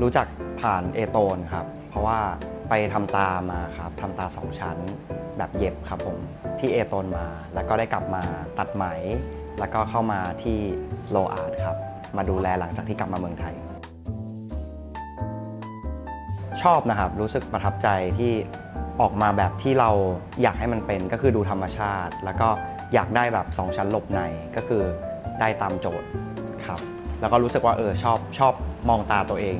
รู้จักผ่านเอโตนครับ เพราะว่าไปทำตามาครับทำตาสองชั้นแบบเย็บครับผมที่เอโตนมา แล้วก็ได้กลับมาตัดไหม แล้วก็เข้ามาที่โลอาร์ตครับ มาดูแลหลังจากที่กลับมาเมืองไทย ชอบนะครับ รู้สึกประทับใจที่ออกมาแบบที่เราอยากให้มันเป็นก็คือดูธรรมชาติ แล้วก็อยากได้แบบสองชั้นหลบในก็คือได้ตามโจทย์ครับ แล้วก็รู้สึกว่าเออชอบชอบมองตาตัวเอง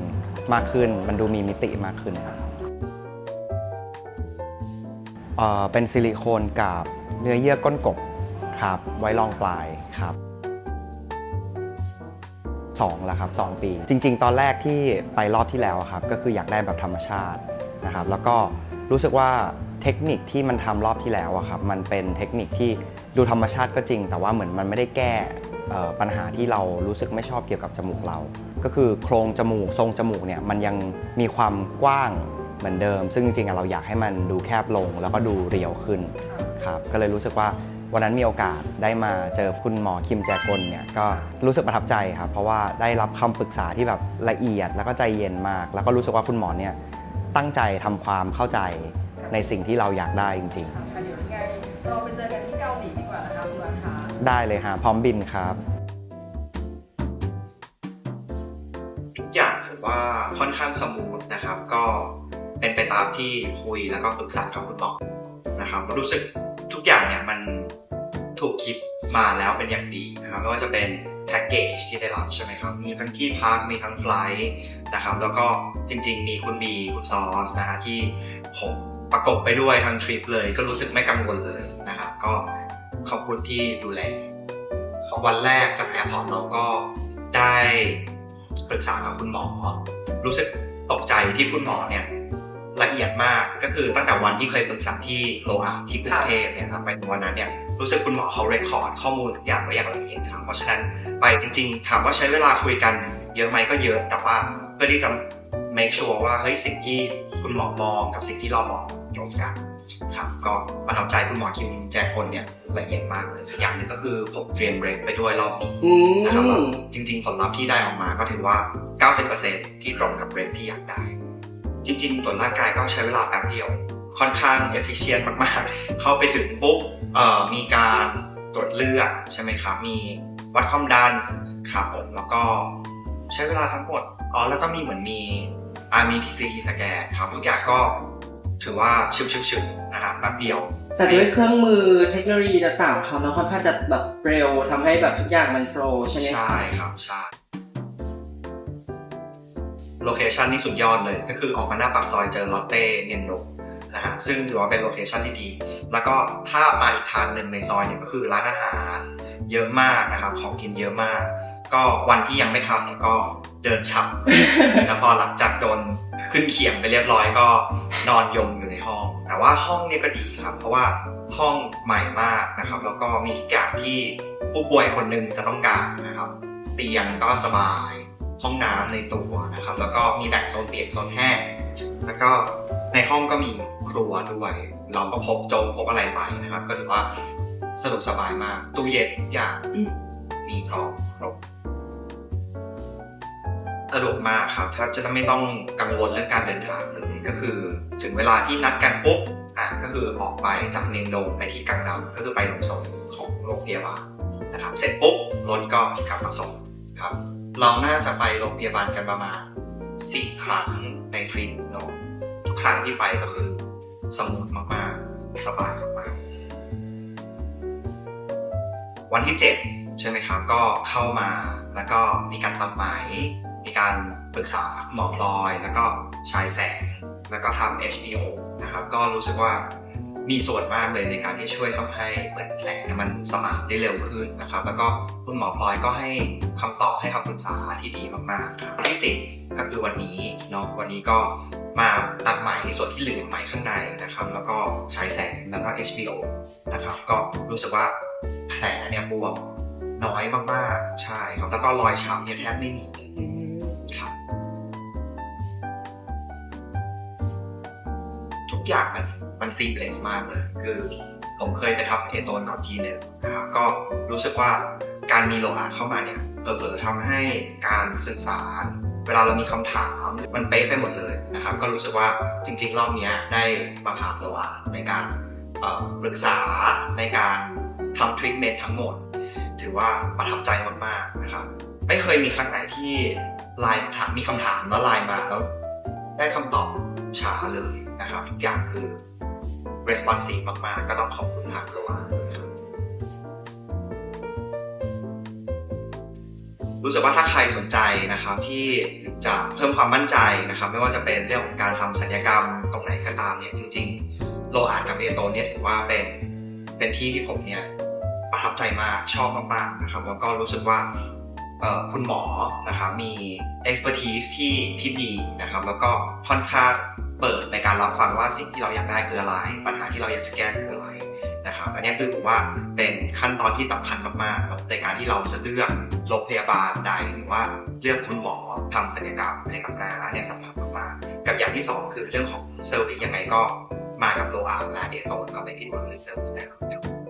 มากขึ้น มันดูมีมิติมากขึ้นครับเอ่อเป็นซิลิโคนกับเนื้อเยื่อก้นกบครับ ไว้รองปลายครับสองแล้วครับสองปี จริง ๆ ตอนแรกที่ไปรอบที่แล้วครับ ก็คืออยากได้แบบธรรมชาตินะครับ แล้วก็รู้สึกว่าเทคนิคที่มันทำรอบที่แล้วอะครับ มันเป็นเทคนิคที่ดูธรรมชาติก็จริง แต่ว่าเหมือนมันไม่ได้แก้ ปัญหาที่เรารู้สึกไม่ชอบเกี่ยวกับจมูกเรา ก็คือโครงจมูกทรงจมูกเนี่ยมันยังมีความกว้างเหมือนเดิม ซึ่งจริงๆเราอยากให้มันดูแคบลงแล้วก็ดูเรียวขึ้นครับก็เลยรู้สึกว่าวันนั้นมีโอกาสได้มาเจอคุณหมอคิมแจกลเนี่ยก็รู้สึกประทับใจครับเพราะว่าได้รับคำปรึกษาที่แบบละเอียดแล้วก็ใจเย็นมาก แล้วก็รู้สึกว่าคุณหมอเนี่ยตั้งใจทำความเข้าใจในสิ่งที่เราอยากได้จริงค่ะเดี๋ยวยังไงเราไปเจอกันที่เกาหลี ได้เลยฮะพร้อมบินครับทุกอย่างผมว่าค่อนข้างสมูทนะครับ ก็เป็นไปตามที่คุยแล้วก็ปรึกษากับคุณหมอนะครับรู้สึกทุกอย่างเนี่ยมันถูกคิดมาแล้วเป็นอย่างดีนะครับไม่ว่าจะเป็นแพ็กเกจที่ได้รับใช่ไหมครับ มีทั้งที่พักมีทั้งไฟล์นะครับ แล้วก็จริง ๆ มีคุณบีคุณซอสนะฮะที่ผมประกบไปด้วยทั้งทริปเลย ก็รู้สึกไม่กังวลเลยนะครับ ก็ ขอบคุณที่ดูแลวันแรกจากแอร์พอร์ตเราก็ได้ปรึกษากับคุณหมอ รู้สึกตกใจที่คุณหมอเนี่ยละเอียดมากก็คือตั้งแต่วันที่เคยปรึกษาที่โลอาที่กรุงเทพเนี่ยครับไปวันนั้นเนี่ยรู้สึกคุณหมอเขาเรคคอร์ดข้อมูลทุกอย่างไว้อย่างละเอียดครับเพราะฉะนั้นไปจริง ๆ ถามว่าใช้เวลาคุยกันเยอะไหมก็เยอะ แต่ว่าเพื่อที่จะ make sure ว่าเฮ้ยสิ่งที่คุณหมอมองกับสิ่งที่เรามองตรงกันครับก็ประทับใจคุณหมอคิมแจกคนเนี่ยละเอียดมากเลยอีกอย่างหนึงก็คือผมเตรียมเบรกไปด้วยรอบนี้อืนะครับแล้วมจริงๆผลลัพธ์ที่ได้ออกมาก็ถือว่า 90%ที่ตรงกับเบรกที่อยากได้ จริงๆตรวจร่างกายก็ใช้เวลาแป๊บเดียว ค่อนข้าง efficient มากๆ เข้าไปถึงปุ๊บเอ่อมีการตรวจเลือดใช่ไหมครับ มีวัดความดันครับผมแล้วก็ใช้เวลาทั้งหมดอ๋อแล้วก็มีเหมือนมี อามี PCT สแกนครับทุกอย่างก็ถือว่าชิวๆๆนะครับแป๊บเดียว แต่ด้วยเครื่องมือเทคโนโลยีต่างๆของเขามันค่อนข้างจะแบบเร็วทำให้แบบทุกอย่างมันโฟล์ใช่ไหมใช่ครับใช่โลเคชันนี่สุดยอดเลยก็คือออกมาหน้าปากซอยเจอลอตเต้เนียนโดนะฮะซึ่งถือว่าเป็นโลเคชันที่ดี แล้วก็ถ้ามาอีกทางหนึ่งในซอยเนี่ยก็คือร้านอาหารเยอะมากนะครับของกินเยอะมาก ก็วันที่ยังไม่ทำเนี่ยก็ เดินฉับแล้วพอหลังจากโดนขึ้นเขียงไปเรียบร้อยก็นอนยมอยู่ในห้อง แต่ว่าห้องเนี่ยก็ดีครับ เพราะว่าห้องใหม่มากนะครับ แล้วก็มีทุกอย่างที่ผู้ป่วยคนหนึ่งจะต้องการนะครับ เตียงก็สบาย ห้องน้ำในตัวนะครับ แล้วก็มีแบ่งโซนเปียกโซนแห้งแล้วก็ในห้องก็มีครัวด้วย เราก็พกโจ๊กพกอะไรไปนะครับ ก็ถือว่าสะดวกสบายมากตู้เย็นทุกอย่างมีพร้อมครบ สะดวกมากครับแทบจะไม่ต้องกังวลเรื่องการเดินทางเลยก็คือ ถึงเวลาที่นัดกันปุ๊บอะก็คือออกไปจากเนงโดไปที่กังนำก็คือไปลงส่งของโรงพยาบาลนะครับเสร็จปุ๊บรถก็กลับมาส่งครับเราน่าจะไปโรงพยาบาลกันประมาณสี่ครั้งในทริปเนาะทุกครั้งที่ไปก็คือสมูทมากๆ สบายมากๆวันที่ 7 ใช่ไหมครับ ก็เข้ามาแล้วก็มีการตัดไหมมี การปรึกษาหมอพลอย แล้วก็ฉายแสง แล้วก็ทำ HBO นะครับ ก็รู้สึกว่ามีส่วนมากเลยในการที่ช่วยทำให้เหมือนแผลมันสมานได้เร็วขึ้นนะครับ แล้วก็คุณหมอพลอยก็ให้คำตอบให้คำปรึกษาที่ดีมากๆครับที่สิก็คือวันนี้เนาะวันนี้ก็มาตัดไหมส่วนที่เหลือไหมข้างในนะครับ แล้วก็ฉายแสงแล้วก็ HBO นะครับ ก็รู้สึกว่าแผลเนี่ยบวมน้อยมากๆใช่ครับแล้วก็รอยช้ำเนี่ยแทบไม่มี กอย่างมันมันซีเพลสมากเลย คือผมเคยไปทำเอโตนก่อนทีหนึ่งนะครับก็รู้สึกว่าการมีโลหะเข้ามาเนี่ยเผลอๆทำให้การสื่อสารเวลาเรามีคำถามมันเป๊ะไปหมดเลยนะครับ ก็รู้สึกว่าจริง ๆ รอบนี้ได้มาผ่านโลอาในการปรึกษาในการทำทรีทเมนต์ทั้งหมด ถือว่าประทับใจมากๆนะครับ ไม่เคยมีครั้งไหนที่ไลน์ถามมีคำถามแล้วไลน์มาแล้ว ได้คำตอบช้าเลยนะครับทุกอย่างคือ responsive มาก ๆ ก็ต้องขอบคุณทางโลอาด้วยครับรู้สึกว่าถ้าใครสนใจนะครับที่จะเพิ่มความมั่นใจนะครับ ไม่ว่าจะเป็นเรื่องของการทำสัญญกรรมตรงไหนก็ตามเนี่ยจริง ๆ โลอาร์กับเอโตเนี่ยถือว่าเป็นเป็นที่ที่ผมเนี่ยประทับใจมากชอบมากๆนะครับแล้วก็รู้สึกว่า คุณหมอนะครับมี expertise ที่ที่ดีนะครับแล้วก็ค่อนข้างเปิดในการรับฟังว่าสิ่งที่เราอยากได้คืออะไร ปัญหาที่เราอยากจะแก้คืออะไรนะครับอันนี้คือผมว่าเป็นขั้นตอนที่สำคัญมากๆในการที่เราจะเลือกโรงพยาบาลใดหรือว่าเลือกคุณหมอทำศัลยกรรมให้กับหน้าอันนี้สำคัญมากๆกับอย่างที่สองคือเรื่องของเซอร์วิสยังไงก็มากับโลอาร์และเอโตนก็ไม่ผิดหวังเรื่องเซอร์วิสแน่นอนครับ